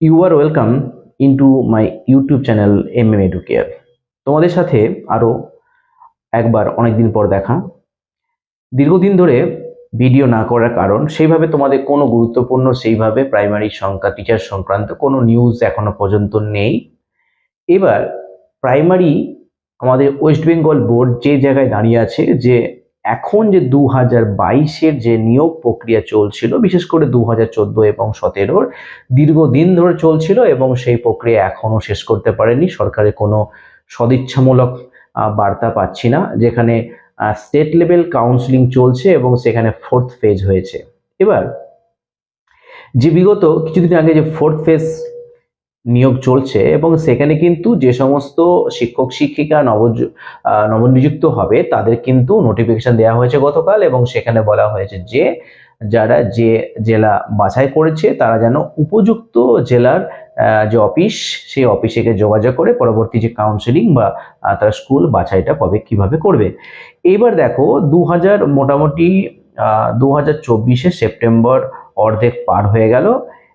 You are welcome into my YouTube channel M M Educare তোমাদের সাথে আরও একবার অনেকদিন পর দেখা। দীর্ঘদিন ধরে ভিডিও না করার কারণ, সেইভাবে তোমাদের কোনো গুরুত্বপূর্ণ, সেইভাবে প্রাইমারি সংখ্যা টিচার সংক্রান্ত কোনো নিউজ এখনও পর্যন্ত নেই। এবার প্রাইমারি আমাদের ওয়েস্ট বেঙ্গল বোর্ড যে জায়গায় দাঁড়িয়ে আছে, যে এখন যে দু হাজার বাইশের যে নিয়োগ প্রক্রিয়া চলছিল, বিশেষ করে দু হাজার চোদ্দ এবং সতেরোর দীর্ঘদিন ধরে চলছিল এবং সেই প্রক্রিয়া এখনও শেষ করতে পারেনি। সরকারের কোনো সদিচ্ছামূলক বার্তা পাচ্ছি না, যেখানে স্টেট লেভেল কাউন্সিলিং চলছে এবং সেখানে ফোর্থ ফেজ হয়েছে। এবার, যে বিগত কিছুদিন আগে যে ফোর্থ ফেজ নিয়োগ চলছে এবং সেখানে কিন্তু যে সমস্ত শিক্ষক, শিক্ষিকা নব নবনিযুক্ত হবে, তাদের কিন্তু নোটিফিকেশন দেওয়া হয়েছে গতকাল এবং সেখানে বলা হয়েছে যে যারা যে জেলা বাছাই করেছে, তারা যেন উপযুক্ত জেলার যে অফিস, সেই অফিসে গিয়ে যোগাযোগ করে পরবর্তী যে কাউন্সিলিং বা তারা স্কুল বাছাইটা কবে কীভাবে করবে। এইবার দেখো দু মোটামুটি দু হাজার সেপ্টেম্বর অর্ধেক পার হয়ে গেল।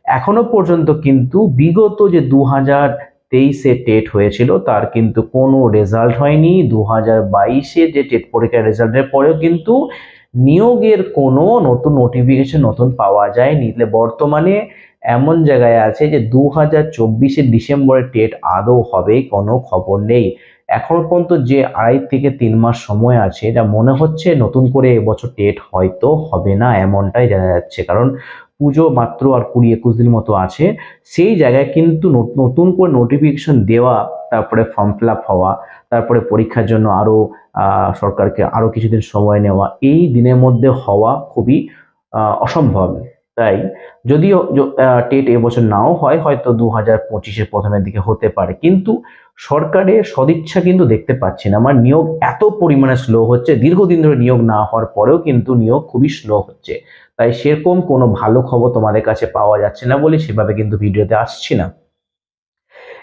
এখনও পর্যন্ত কিন্তু বিগত যে দু হাজার তেইশে টেট হয়েছিল, তার কিন্তু কোনো রেজাল্ট হয়নি। দু হাজার বাইশে যে টেট পরীক্ষার রেজাল্টের পরেও কিন্তু নিয়োগের কোনো নতুন নোটিফিকেশন নতুন পাওয়া যায়নি। তাহলে বর্তমানে এমন জায়গায় আছে যে দু হাজার চব্বিশে ডিসেম্বরে টেট আদৌ হবে, কোনো খবর নেই। এখন পর্যন্ত যে আড়াই থেকে তিন মাস সময় আছে, এটা মনে হচ্ছে নতুন করে এবছর টেট হয়তো হবে না এমনটাই জানা যাচ্ছে। কারণ পুজো মাত্র আর কুড়ি একুশ দিন মতো আছে। সেই জায়গায় কিন্তু নত- নতুন করে নোটিফিকেশন দেওয়া, তারপরে ফর্ম ফিল হওয়া, তারপরে পরীক্ষার জন্য আরও সরকারকে আরও কিছুদিন সময় নেওয়া, এই দিনের মধ্যে হওয়া খুবই অসম্ভব। তাই যদিও টেট এবছর নাও হয়, হয়তো দু হাজার পঁচিশের প্রথমের দিকে হতে পারে। কিন্তু সরকারের সদিচ্ছা কিন্তু দেখতে পাচ্ছি না। আমার নিয়োগ এত পরিমাণে স্লো হচ্ছে, দীর্ঘদিন ধরে নিয়োগ না হওয়ার পরেও কিন্তু নিয়োগ খুবই স্লো হচ্ছে। তাই সেরকম কোনো ভালো খবর তোমাদের কাছে পাওয়া যাচ্ছে না বলে সেভাবে কিন্তু ভিডিওতে আসছি না।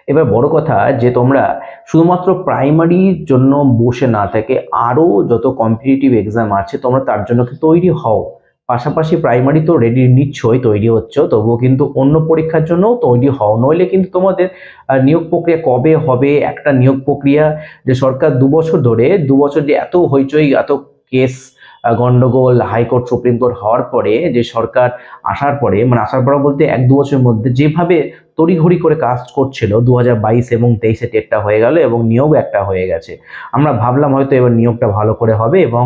এবার বড় কথা যে তোমরা শুধুমাত্র প্রাইমারির জন্য বসে না থেকে আরও যত কম্পিটিটিভ এক্সাম আছে তোমরা তার জন্য তৈরি হও। পাশাপাশি প্রাইমারি তো রেডি নিচ্ছই তৈরি হচ্ছ, তবুও কিন্তু অন্য পরীক্ষার জন্যও তৈরি হও। নইলে কিন্তু তোমাদের নিয়োগ প্রক্রিয়া কবে হবে, একটা নিয়োগ প্রক্রিয়া যে সরকার দু বছর ধরে, দু বছর যে এত হইচই, এত কেস গন্ডগোল হাইকোর্ট সুপ্রিম কোর্ট হওয়ার পরে যে সরকার আসার পরে মানে আসার পর বলতে এক দু বছরের মধ্যে যেভাবে তড়িঘড়ি করে কাজ করছিল, দু হাজার বাইশ এবং তেইশে টেটটা হয়ে গেল এবং নিয়োগ একটা হয়ে গেছে। আমরা ভাবলাম হয়তো এবার নিয়োগটা ভালো করে হবে এবং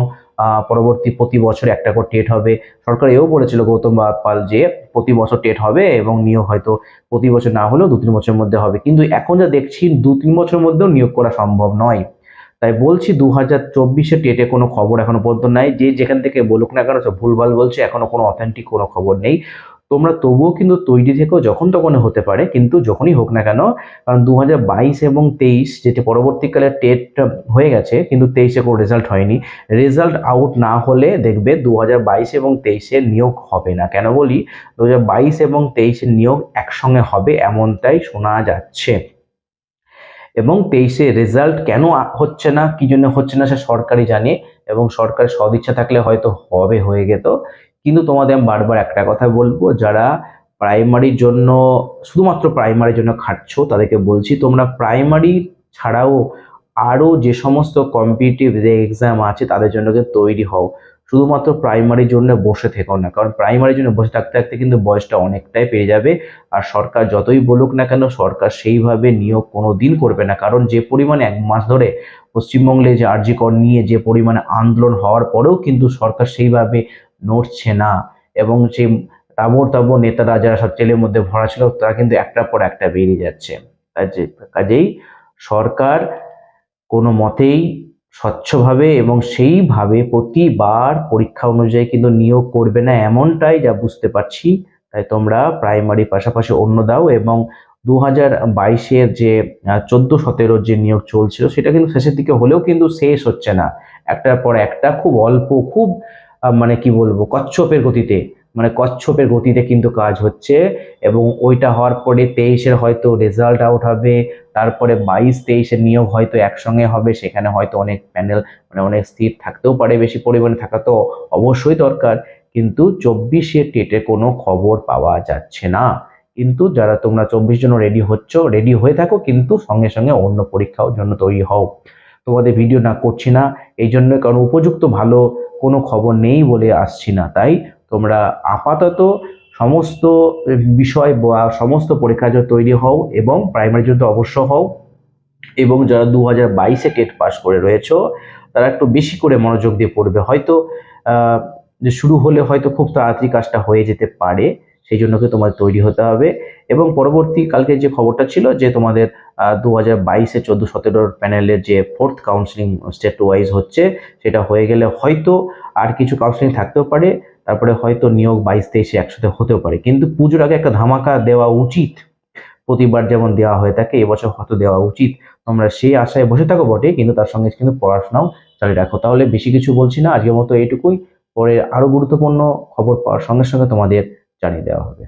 পরবর্তী প্রতি বছর একটা করে টেট হবে। সরকার এও বলেছিল, গৌতম পাল যে প্রতি বছর টেট হবে এবং নিয়োগ হয়তো প্রতি বছর না হলেও দু তিন বছরের মধ্যে হবে। কিন্তু এখন যা দেখছি দু তিন বছরের মধ্যেও নিয়োগ করা সম্ভব নয়। তাই বলছি দু হাজার চব্বিশে টেটে কোনো খবর এখনও পর্যন্ত নাই। যে যেখান থেকে বলুক না কেন ভুলভাল বলছে, এখনও কোনো অথেন্টিক কোনো খবর নেই। তোমরা তবুও কিন্তু তৈরি থেকেও যখন তখন হতে পারে, কিন্তু যখনই হোক না কেন, কারণ দু হাজার বাইশ এবং তেইশ যেটি পরবর্তীকালে টেট হয়ে গেছে, কিন্তু তেইশে কোনো রেজাল্ট হয়নি। রেজাল্ট আউট না হলে দেখবে দু হাজার বাইশ এবং তেইশে নিয়োগ হবে না। কেন বলি? দু হাজার বাইশ এবং তেইশে নিয়োগ একসঙ্গে হবে এমনটাই শোনা যাচ্ছে। এবং তেইশে রেজাল্ট কেন হচ্ছে না, কি জন্য হচ্ছে না, সে সরকারই জানে। এবং সরকারের সদিচ্ছা থাকলে হয়তো হবে, হয়ে যেত কিন্তু তোমাদের আমি বারবার একটা কথা বলব, যারা প্রাইমারির জন্য, শুধুমাত্র প্রাইমারির জন্য খাটছো, তাদেরকে বলছি তোমরা প্রাইমারি ছাড়াও আরও যে সমস্ত কম্পিটিটিভ যে এক্সাম আছে তাদের জন্য তৈরি হও। শুধুমাত্র প্রাইমারির জন্য বসে থেকো না, কারণ প্রাইমারির জন্য বসে থাকতে থাকতে কিন্তু বয়সটা অনেকটাই পেয়ে যাবে। আর সরকার যতই বলুক না কেন, সরকার সেইভাবে নিয়োগ কোনো দিন করবে না, কারণ যে পরিমাণে এক মাস ধরে পশ্চিমবঙ্গে যে আরজি কর নিয়ে যে পরিমাণে আন্দোলন হওয়ার পরেও কিন্তু সরকার সেইভাবে নড়ছে না। এবং সেই তাবর তাবর নেতারা, যারা সব জেলের মধ্যে ভরা ছিল, তারা কিন্তু একটার পর একটা বেরিয়ে যাচ্ছে। কাজে, কাজেই সরকার কোনো মতেই স্বচ্ছভাবে এবং সেইভাবে প্রতিবার পরীক্ষা অনুযায়ী কিন্তু নিয়োগ করবে না এমনটাই যা বুঝতে পারছি। তাই তোমরা প্রাইমারি পাশাপাশি অন্য দাও এবং দু হাজার বাইশের যে চোদ্দ সতেরো যে নিয়োগ চলছিল, সেটা কিন্তু শেষের দিকে হলেও কিন্তু শেষ হচ্ছে না। একটার পর একটা, খুব অল্প, খুব মানে কি বলব, কচ্ছপের গতিতে মানে কচ্ছপের গতিতে কিন্তু কাজ হচ্ছে এবং ওইটা হওয়ার পরে তেইশের হয়তো রেজাল্ট আউট হবে, তারপরে বাইশ তেইশের নিয়োগ হয়তো একসঙ্গে হবে, সেখানে হয়তো অনেক প্যানেল মানে অনেক স্থির থাকতেও পারে, বেশি পরিমাণে থাকা তো অবশ্যই দরকার, কিন্তু চব্বিশে টেটে কোনো খবর পাওয়া যাচ্ছে না। কিন্তু যারা তোমরা চব্বিশ জন রেডি হচ্ছ রেডি হয়ে থাকো, কিন্তু সঙ্গে সঙ্গে অন্য পরীক্ষাও জন্য তৈরি হও। তোমাদের ভিডিও না করছি না এই জন্য কারণ উপযুক্ত ভালো কোনো খবর নেই বলে আসছি না। তাই তোমরা আপাতত সমস্ত বিষয় বা সমস্ত পরীক্ষা জন্য তৈরি হও এবং প্রাইমারি জন্য অবশ্য হও এবং যারা দু হাজার বাইশে টেট পাস করে রয়েছে, তারা একটু বেশি করে মনোযোগ দিয়ে পড়বে। হয়তো যে শুরু হলে হয়তো খুব তাড়াতাড়ি কাজটা হয়ে যেতে পারে। সেই জন্য কি তোমার তৈরি হতে হবে। এবং পরবর্তী কালকে যে খবরটা ছিল যে তোমাদের দু হাজার বাইশে চোদ্দ সতেরোর প্যানেলের যে ফোর্থ কাউন্সিলিং স্টেট ওয়াইজ হচ্ছে, সেটা হয়ে গেলে হয়তো আর কিছু কাউন্সিলিং থাকতেও পারে, তারপরে হয়তো নিয়োগ বাইশ তেইশে একসাথে হতেও পারে। কিন্তু পুজোর আগে একটা ধামাকা দেওয়া উচিত। প্রতিবার যেমন দেওয়া হয়ে থাকে, এবছর হয়তো দেওয়া উচিত। তোমরা সেই আশায় বসে থাকো বটে, কিন্তু তার সঙ্গে কিন্তু পড়াশোনাও চালিয়ে রাখো। তাহলে বেশি কিছু বলছি না, আজকের মতো এইটুকুই। পরে আরও গুরুত্বপূর্ণ খবর পাওয়ার সঙ্গে সঙ্গে তোমাদের জানিয়ে দেওয়া হবে।